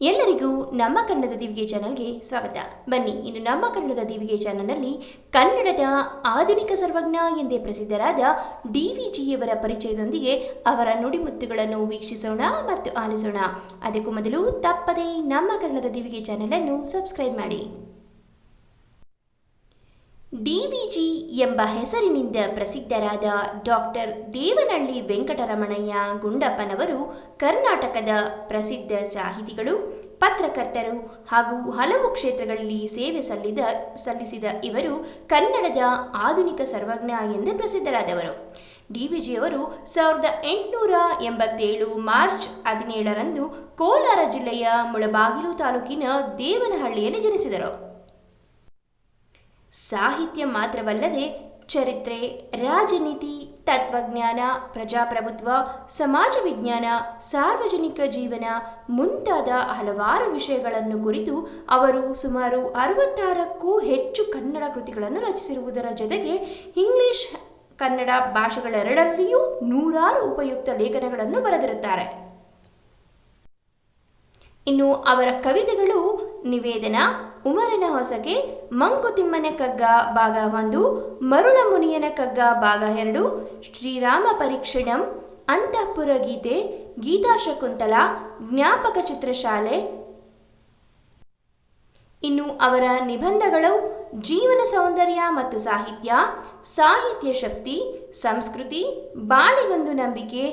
ಎಲ್ಲರಿಗೂ ನಮ್ಮ ಕನ್ನಡದ ದಿವಿಗೆ ಚಾನಲ್ಗೆ ಸ್ವಾಗತ. ಬನ್ನಿ ಇಂದು ನಮ್ಮ ಕನ್ನಡದ ದಿವಿಗೆ ಚಾನಲ್ನಲ್ಲಿ ಕನ್ನಡದ ಆಧುನಿಕ ಸರ್ವಜ್ಞ ಎಂದೇ ಪ್ರಸಿದ್ಧರಾದ ಡಿ ವಿ ಜಿಯವರ ಪರಿಚಯದೊಂದಿಗೆ ಅವರ ನುಡಿಮುತ್ತುಗಳನ್ನು ವೀಕ್ಷಿಸೋಣ ಮತ್ತು ಆಲಿಸೋಣ. ಅದಕ್ಕೂ ಮೊದಲು ತಪ್ಪದೇ ನಮ್ಮ ಕನ್ನಡದ ದಿವಿಗೆ ಚಾನಲನ್ನು ಸಬ್ಸ್ಕ್ರೈಬ್ ಮಾಡಿ. ಡಿವಿಜಿ ಎಂಬ ಹೆಸರಿನಿಂದ ಪ್ರಸಿದ್ಧರಾದ ಡಾಕ್ಟರ್ ದೇವನಹಳ್ಳಿ ವೆಂಕಟರಮಣಯ್ಯ ಗುಂಡಪ್ಪನವರು ಕರ್ನಾಟಕದ ಪ್ರಸಿದ್ಧ ಸಾಹಿತಿಗಳು, ಪತ್ರಕರ್ತರು ಹಾಗೂ ಹಲವು ಕ್ಷೇತ್ರಗಳಲ್ಲಿ ಸೇವೆ ಸಲ್ಲಿದ, ಸಲ್ಲಿಸಿದ ಇವರು ಕನ್ನಡದ ಆಧುನಿಕ ಸರ್ವಜ್ಞ ಎಂದೇ ಪ್ರಸಿದ್ಧರಾದವರು. ಡಿವಿಜಿಯವರು ಸಾವಿರದ ಎಂಟುನೂರ ಎಂಬತ್ತೇಳು ಮಾರ್ಚ್ ಹದಿನೇಳರಂದು ಕೋಲಾರ ಜಿಲ್ಲೆಯ ಮುಳಬಾಗಿಲು ತಾಲೂಕಿನ ದೇವನಹಳ್ಳಿಯಲ್ಲಿ ಜನಿಸಿದರು. ಸಾಹಿತ್ಯ ಮಾತ್ರವಲ್ಲದೆ ಚರಿತ್ರೆ, ರಾಜನೀತಿ, ತತ್ವಜ್ಞಾನ, ಪ್ರಜಾಪ್ರಭುತ್ವ, ಸಮಾಜ ವಿಜ್ಞಾನ, ಸಾರ್ವಜನಿಕ ಜೀವನ ಮುಂತಾದ ಹಲವಾರು ವಿಷಯಗಳನ್ನು ಕುರಿತು ಅವರು ಸುಮಾರು ಅರವತ್ತಾರಕ್ಕೂ ಹೆಚ್ಚು ಕನ್ನಡ ಕೃತಿಗಳನ್ನು ರಚಿಸಿರುವುದರ ಜೊತೆಗೆ ಇಂಗ್ಲಿಷ್, ಕನ್ನಡ ಭಾಷೆಗಳೆರಡಲ್ಲಿಯೂ ನೂರಾರು ಉಪಯುಕ್ತ ಲೇಖನಗಳನ್ನು ಬರೆದಿರುತ್ತಾರೆ. ಇನ್ನು ಅವರ ಕವಿತೆಗಳು ನಿವೇದನ ಉಮರನ ಹೊಸಗೆ ಮಂಕುತಿಮ್ಮನ ಕಗ್ಗ ಭಾಗ ಒಂದು, ಮರುಳ ಮುನಿಯನ ಕಗ್ಗ ಭಾಗ ಎರಡು, ಶ್ರೀರಾಮ ಪರೀಕ್ಷಣಂ, ಅಂತಃಪುರ ಗೀತೆ ಗೀತಾಶಕುಂತಲ ಜ್ಞಾಪಕ ಚಿತ್ರಶಾಲೆ. ಇನ್ನು ಅವರ ನಿಬಂಧಗಳು ಜೀವನ ಸೌಂದರ್ಯ ಮತ್ತು ಸಾಹಿತ್ಯ ಸಾಹಿತ್ಯ ಶಕ್ತಿ, ಸಂಸ್ಕೃತಿ ಬಾಳಿಗೊಂದು ನಂಬಿಕೆ,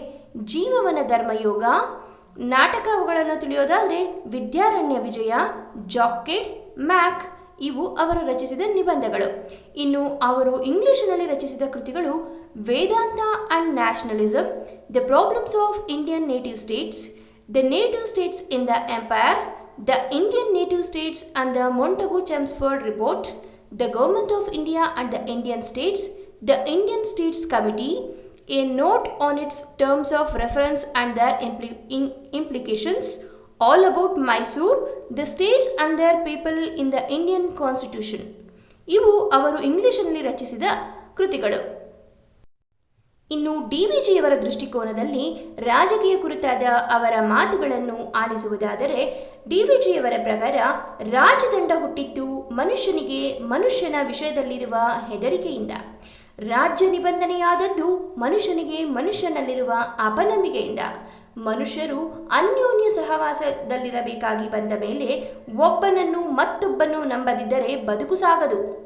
ಜೀವವನ ಧರ್ಮಯೋಗ ನಾಟಕಗಳನ್ನು ತಿಳಿಯೋದಾದರೆ ವಿದ್ಯಾರಣ್ಯ ವಿಜಯ, ಜಾಕೆಟ್, ಮ್ಯಾಕ್, ಇವು ಅವರು ರಚಿಸಿದ ನಿಬಂಧಗಳು. ಇನ್ನು ಅವರು ಇಂಗ್ಲಿಷ್ನಲ್ಲಿ ರಚಿಸಿದ ಕೃತಿಗಳು Vedanta and nationalism the problems of Indian native states, the native states in the empire, the Indian native states and the Montagu Chelmsford report, the government of India and the Indian states, the Indian states committee a note on its terms of reference and their impli- in- implications, all about Mysore, the states and their people in the Indian Constitution. ಇವು ಅವರು ಇಂಗ್ಲಿಷ್ನಲ್ಲಿ ರಚಿಸಿದ ಕೃತಿಗಳು ಇನ್ನು D V ಜಿಯವರ ದೃಷ್ಟಿಕೋನದಲ್ಲಿ ರಾಜಕೀಯ ಕುರಿತಾದ ಅವರ ಮಾತುಗಳನ್ನು ಆಲಿಸುವುದಾದರೆ ಡಿ ವಿ ಜಿಯವರ ಪ್ರಕಾರ ರಾಜದಂಡ ಹುಟ್ಟಿದ್ದು ಮನುಷ್ಯನಿಗೆ ಮನುಷ್ಯನ ವಿಷಯದಲ್ಲಿರುವ ಹೆದರಿಕೆಯಿಂದ ರಾಜ್ಯ ನಿಬಂಧನೆಯಾದದ್ದು ಮನುಷ್ಯನಿಗೆ ಮನುಷ್ಯನಲ್ಲಿರುವ ಅಪನಂಬಿಕೆಯಿಂದ. ಮನುಷ್ಯರು ಅನ್ಯೋನ್ಯ ಸಹವಾಸದಲ್ಲಿರಬೇಕಾಗಿ ಬಂದ ಮೇಲೆ ಒಬ್ಬನನ್ನು ಮತ್ತೊಬ್ಬನು ನಂಬದಿದ್ದರೆ ಬದುಕು ಸಾಗದು.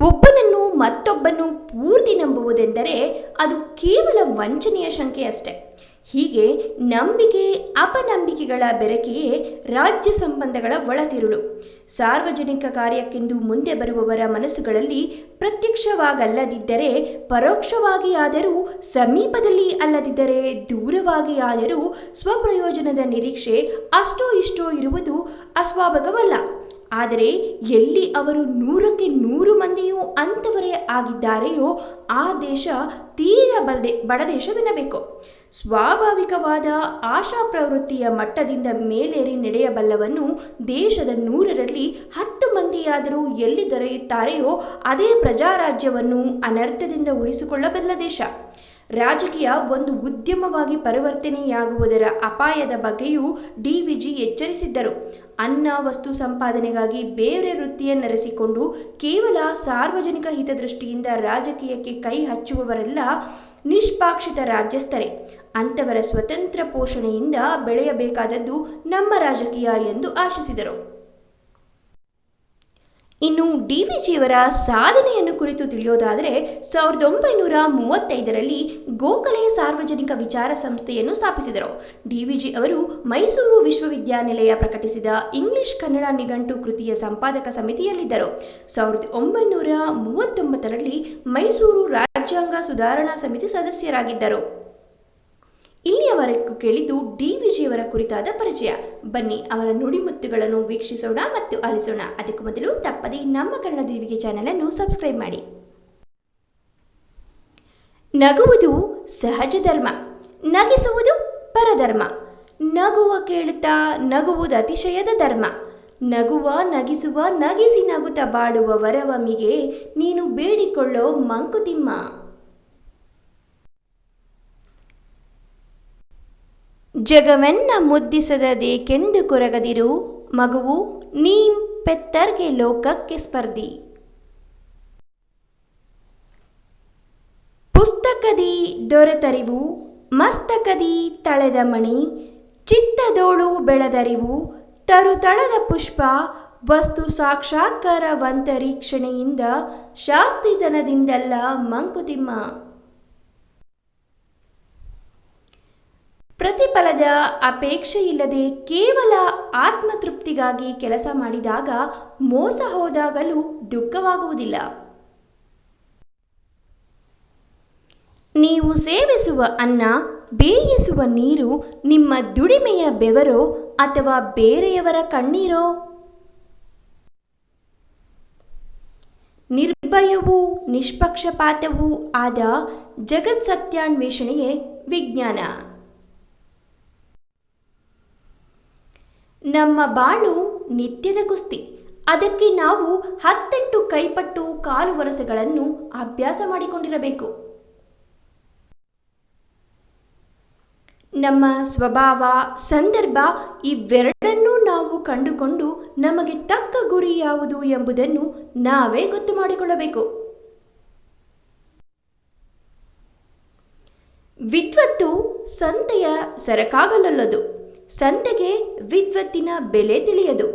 ಒಬ್ಬನನ್ನು ಮತ್ತೊಬ್ಬನು ಪೂರ್ತಿ ನಂಬುವುದೆಂದರೆ ಅದು ಕೇವಲ ವಂಚನೆಯ ಶಂಕೆಯಷ್ಟೆ. ಹೀಗೆ ನಂಬಿಕೆ, ಅಪನಂಬಿಕೆಗಳ ಬೆರಕೆಯೇ ರಾಜ್ಯ ಸಂಬಂಧಗಳ ಒಳತಿರುಳು. ಸಾರ್ವಜನಿಕ ಕಾರ್ಯಕ್ಕೆಂದು ಮುಂದೆ ಬರುವವರ ಮನಸ್ಸುಗಳಲ್ಲಿ ಪ್ರತ್ಯಕ್ಷವಾಗಲ್ಲದಿದ್ದರೆ, ಪರೋಕ್ಷವಾಗಿ ಆದರೂ, ಸಮೀಪದಲ್ಲಿ ಅಲ್ಲದಿದ್ದರೆ, ದೂರವಾಗಿ ಆದರೂ ಸ್ವಪ್ರಯೋಜನದ ನಿರೀಕ್ಷೆ ಅಷ್ಟೋ ಇಷ್ಟೋ ಇರುವುದು ಅಸ್ವಾಭಾವಿಕವಲ್ಲ ಆದರೆ ಎಲ್ಲಿ ಅವರು ನೂರಕ್ಕೆ ನೂರು ಮಂದಿಯೂ ಅಂಥವರೇ ಆಗಿದ್ದಾರೆಯೋ ಆ ದೇಶ ತೀರ ಬಡ ದೇಶವೆನ್ನಬೇಕು. ಸ್ವಾಭಾವಿಕವಾದ ಆಶಾ ಪ್ರವೃತ್ತಿಯ ಮಟ್ಟದಿಂದ ಮೇಲೇರಿ ನಡೆಯಬಲ್ಲವನ್ನು ದೇಶದ ನೂರರಲ್ಲಿ ಹತ್ತು ಮಂದಿಯಾದರೂ ಎಲ್ಲಿ ದೊರೆಯುತ್ತಾರೆಯೋ ಅದೇ ಪ್ರಜಾರಾಜ್ಯವನ್ನು ಅನರ್ಥದಿಂದ ಉಳಿಸಿಕೊಳ್ಳಬಲ್ಲ ದೇಶ. ರಾಜಕೀಯ ಒಂದು ಉದ್ಯಮವಾಗಿ ಪರಿವರ್ತನೆಯಾಗುವುದರ ಅಪಾಯದ ಬಗ್ಗೆಯೂ ಡಿ ವಿಜಿ ಎಚ್ಚರಿಸಿದ್ದರು. ಅನ್ನ, ವಸ್ತು ಸಂಪಾದನೆಗಾಗಿ ಬೇರೆ ವೃತ್ತಿಯನ್ನರೆಸಿಕೊಂಡು ಕೇವಲ ಸಾರ್ವಜನಿಕ ಹಿತದೃಷ್ಟಿಯಿಂದ ರಾಜಕೀಯಕ್ಕೆ ಕೈ ಹಚ್ಚುವವರೆಲ್ಲ ನಿಷ್ಪಾಕ್ಷಿತ ರಾಜ್ಯಸ್ಥರೇ. ಅಂಥವರ ಸ್ವತಂತ್ರ ಪೋಷಣೆಯಿಂದ ಬೆಳೆಯಬೇಕಾದದ್ದು ನಮ್ಮ ರಾಜಕೀಯ ಎಂದು ಆಶಿಸಿದರು. ಇನ್ನು ಡಿ ವಿ ಜಿಯವರ ಸಾಧನೆಯನ್ನು ಕುರಿತು ತಿಳಿಯೋದಾದರೆ ಸಾವಿರದ ಒಂಬೈನೂರ ಮೂವತ್ತೈದರಲ್ಲಿ ಗೋಖಲೆ ಸಾರ್ವಜನಿಕ ವಿಚಾರ ಸಂಸ್ಥೆಯನ್ನು ಸ್ಥಾಪಿಸಿದರು. ಡಿ ವಿ ಜಿ ಅವರು ಮೈಸೂರು ವಿಶ್ವವಿದ್ಯಾನಿಲಯ ಪ್ರಕಟಿಸಿದ ಇಂಗ್ಲಿಷ್ ಕನ್ನಡ ನಿಘಂಟು ಕೃತಿಯ ಸಂಪಾದಕ ಸಮಿತಿಯಲ್ಲಿದ್ದರು. ಸಾವಿರದ ಒಂಬೈನೂರ ಮೂವತ್ತೊಂಬತ್ತರಲ್ಲಿ ಮೈಸೂರು ರಾಜ್ಯಾಂಗ ಸುಧಾರಣಾ ಸಮಿತಿ ಸದಸ್ಯರಾಗಿದ್ದರು. ಇಲ್ಲಿಯವರೆಗೂ ಕೇಳಿದ್ದು ಡಿ. ವಿಜಿಯವರ ಕುರಿತಾದ ಪರಿಚಯ. ಬನ್ನಿ ಅವರ ನುಡಿಮುತ್ತುಗಳನ್ನು ವೀಕ್ಷಿಸೋಣ ಮತ್ತು ಆಲಿಸೋಣ. ಅದಕ್ಕೂ ಮೊದಲು ತಪ್ಪದೇ ನಮ್ಮ ಕನ್ನಡ ದೇವಿಗೆ ಚಾನಲನ್ನು ಸಬ್ಸ್ಕ್ರೈಬ್ ಮಾಡಿ. ನಗುವುದು ಸಹಜ ಧರ್ಮ. ನಗಿಸುವುದು ಪರಧರ್ಮ. ನಗುವ ಕೇಳುತ್ತಾ ನಗುವುದು ಅತಿಶಯದ ಧರ್ಮ. ನಗುವ, ನಗಿಸುವ, ನಗಿಸಿ ನಗುತ್ತ ಬಾಡುವ ವರವಮಿಗೆ ನೀನು ಬೇಡಿಕೊಳ್ಳೋ ಮಂಕುತಿಮ್ಮ. ಜಗವೆನ್ನ ಮುದ್ದಿಸದದೇಕೆಂದು ಕೊರಗದಿರು, ಮಗುವು ನೀಂ ಪೆತ್ತರ್ಗೆ ಲೋಕಕ್ಕೆ ಸ್ಪರ್ಧಿ. ಪುಸ್ತಕದಿ ದೊರೆತರಿವು, ಮಸ್ತಕದಿ ತಳೆದ ಮಣಿ, ಚಿತ್ತದೋಳು ಬೆಳೆದರಿವು, ತರುತಳದ ಪುಷ್ಪ, ವಸ್ತು ಸಾಕ್ಷಾತ್ಕಾರವಂತರೀಕ್ಷಣೆಯಿಂದ ಶಾಸ್ತ್ರಿತನದಿಂದಲ್ಲ ಮಂಕುತಿಮ್ಮ ಪ್ರತಿಫಲದ ಅಪೇಕ್ಷೆಯಿಲ್ಲದೆ ಕೇವಲ ಆತ್ಮತೃಪ್ತಿಗಾಗಿ ಕೆಲಸ ಮಾಡಿದಾಗ ಮೋಸ ಹೋದಾಗಲೂ ದುಃಖವಾಗುವುದಿಲ್ಲ. ನೀವು ಸೇವಿಸುವ ಅನ್ನ, ಬೇಯಿಸುವ ನೀರು ನಿಮ್ಮ ದುಡಿಮೆಯ ಬೆವರೋ ಅಥವಾ ಬೇರೆಯವರ ಕಣ್ಣೀರೋ? ನಿರ್ಭಯವೂ ನಿಷ್ಪಕ್ಷಪಾತವೂ ಆದ ಜಗತ್ಸತ್ಯಾನ್ವೇಷಣೆಯೇ ವಿಜ್ಞಾನ. ನಮ್ಮ ಬಾಳು ನಿತ್ಯದ ಕುಸ್ತಿ. ಅದಕ್ಕೆ ನಾವು ಹತ್ತೆಂಟು ಕೈಪಟ್ಟು ಕಾಲು ವರಸೆಗಳನ್ನು ಅಭ್ಯಾಸ ಮಾಡಿಕೊಂಡಿರಬೇಕು. ನಮ್ಮ ಸ್ವಭಾವ, ಸಂದರ್ಭ ಇವೆರಡನ್ನೂ ನಾವು ಕಂಡುಕೊಂಡು ನಮಗೆ ತಕ್ಕ ಗುರಿ ಯಾವುದು ಎಂಬುದನ್ನು ನಾವೇ ಗೊತ್ತು ಮಾಡಿಕೊಳ್ಳಬೇಕು. ವಿದ್ವತ್ತು ಸಂತೆಯ ಸರಕಾಗಲಲ್ಲದು. ಸಂತೆಗೆ ವಿದ್ವತ್ತಿನ ಬೆಲೆ ತಿಳಿಯದು.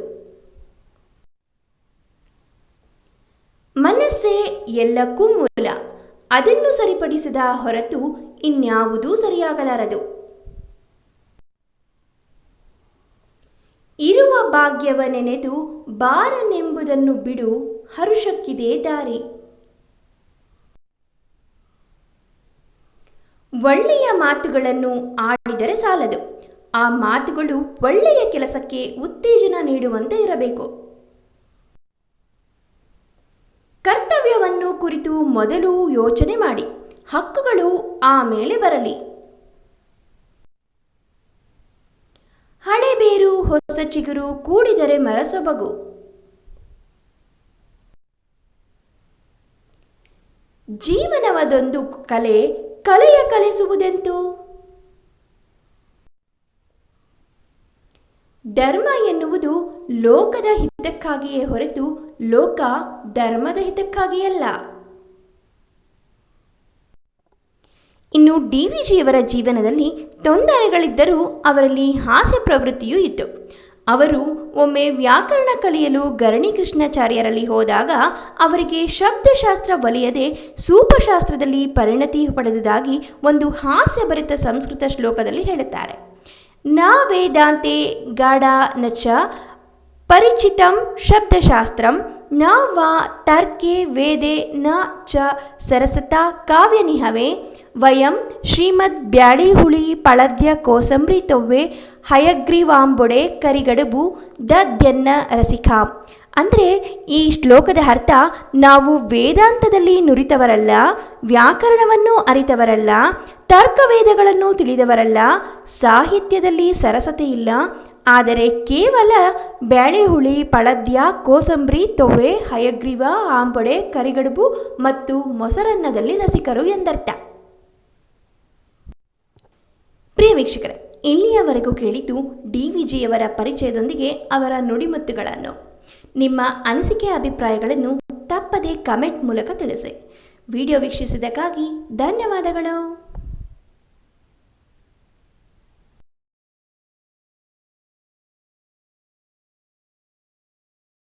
ಮನಸ್ಸೇ ಎಲ್ಲಕ್ಕೂ ಮೂಲ. ಅದನ್ನು ಸರಿಪಡಿಸಿದ ಹೊರತು ಇನ್ಯಾವುದೂ ಸರಿಯಾಗಲಾರದು. ಇರುವ ಭಾಗ್ಯವ ನೆನೆದು ಬಾರನೆಂಬುದನ್ನು ಬಿಡು ಹರುಷಕ್ಕಿದೆ ದಾರಿ. ಒಳ್ಳೆಯ ಮಾತುಗಳನ್ನು ಆಡಿದರೆ ಸಾಲದು. ಆ ಮಾತುಗಳು ಒಳ್ಳೆಯ ಕೆಲಸಕ್ಕೆ ಉತ್ತೇಜನ ನೀಡುವಂತೆ ಇರಬೇಕು. ಕರ್ತವ್ಯವನ್ನು ಕುರಿತು ಮೊದಲು ಯೋಚನೆ ಮಾಡಿ, ಹಕ್ಕುಗಳು ಆಮೇಲೆ ಬರಲಿ. ಹಳೆ ಬೇರು ಹೊಸ ಚಿಗುರು ಕೂಡಿದರೆ ಮರಸೊಬಗು. ಜೀವನವದೊಂದು ಕಲೆ ಕಲೆಯ ಕಲಿಸುವುದೆಂತು? ಧರ್ಮ ಎನ್ನುವುದು ಲೋಕದ ಹಿತಕ್ಕಾಗಿಯೇ ಹೊರತು ಲೋಕ ಧರ್ಮದ ಹಿತಕ್ಕಾಗಿಯಲ್ಲ. ಇನ್ನು ಡಿ ವಿ ಜಿಯವರ ಜೀವನದಲ್ಲಿ ತೊಂದರೆಗಳಿದ್ದರೂ ಅವರಲ್ಲಿ ಹಾಸ್ಯ ಪ್ರವೃತ್ತಿಯೂ ಇತ್ತು. ಅವರು ಒಮ್ಮೆ ವ್ಯಾಕರಣ ಕಲಿಯಲು ಗರಣಿ ಕೃಷ್ಣಾಚಾರ್ಯರಲ್ಲಿ ಹೋದಾಗ ಅವರಿಗೆ ಶಬ್ದಶಾಸ್ತ್ರ ಒಲಿಯದೆ ಸೂಪಶಾಸ್ತ್ರದಲ್ಲಿ ಪರಿಣತಿ ಪಡೆದುದಾಗಿ ಒಂದು ಹಾಸ್ಯಭರಿತ ಸಂಸ್ಕೃತ ಶ್ಲೋಕದಲ್ಲಿ ಹೇಳುತ್ತಾರೆ. ನ ವೇದಾಂತೆ ಗಾಢ ನಚ ಪರಿಚಿತಂ ಶಬ್ದಶಾಸ್ತ್ರಂ, ನ ವಾ ತರ್ಕೆ ವೇದೆ ನ ಚ ಸರಸತಾ ಕಾವ್ಯನಿಹವೇ, ವಯಂ ಶ್ರೀಮದ್ ಬ್ಯಾಡಿಹುಳಿ ಪಳದ್ಯ ಕೋಸಂಬ್ರಿ ತೊವ್ವೆ ಹಯಗ್ರೀವಾಂಬೊಡೆ ಕರಿಗಡುಬು ದದ್ಯನ್ನ ರಸಿಕಾಂ ಅಂದರೆ ಈ ಶ್ಲೋಕದ ಅರ್ಥ ನಾವು ವೇದಾಂತದಲ್ಲಿ ನುರಿತವರಲ್ಲ, ವ್ಯಾಕರಣವನ್ನು ಅರಿತವರಲ್ಲ, ತರ್ಕವೇದಗಳನ್ನು ತಿಳಿದವರಲ್ಲ, ಸಾಹಿತ್ಯದಲ್ಲಿ ಸರಸತೆ ಇಲ್ಲ, ಆದರೆ ಕೇವಲ ಬ್ಯಾಳೆಹುಳಿ, ಪಳದ್ಯ, ಕೋಸಂಬರಿ, ತೊವೆ, ಹಯಗ್ರೀವ, ಆಂಬೊಡೆ, ಕರಿಗಡುಬು ಮತ್ತು ಮೊಸರನ್ನದಲ್ಲಿ ರಸಿಕರು ಎಂದರ್ಥ. ಪ್ರಿಯ ವೀಕ್ಷಕರೇ, ಇಲ್ಲಿಯವರೆಗೂ ಕೇಳಿದ್ದು ಡಿ ವಿಜಿಯವರ ಪರಿಚಯದೊಂದಿಗೆ ಅವರ ನುಡಿಮುತ್ತುಗಳನ್ನು. ನಿಮ್ಮ ಅನಿಸಿಕೆ ಅಭಿಪ್ರಾಯಗಳನ್ನು ತಪ್ಪದೇ ಕಮೆಂಟ್ ಮೂಲಕ ತಿಳಿಸಿ. ವಿಡಿಯೋ ವೀಕ್ಷಿಸಿದ್ದಕ್ಕಾಗಿ ಧನ್ಯವಾದಗಳು.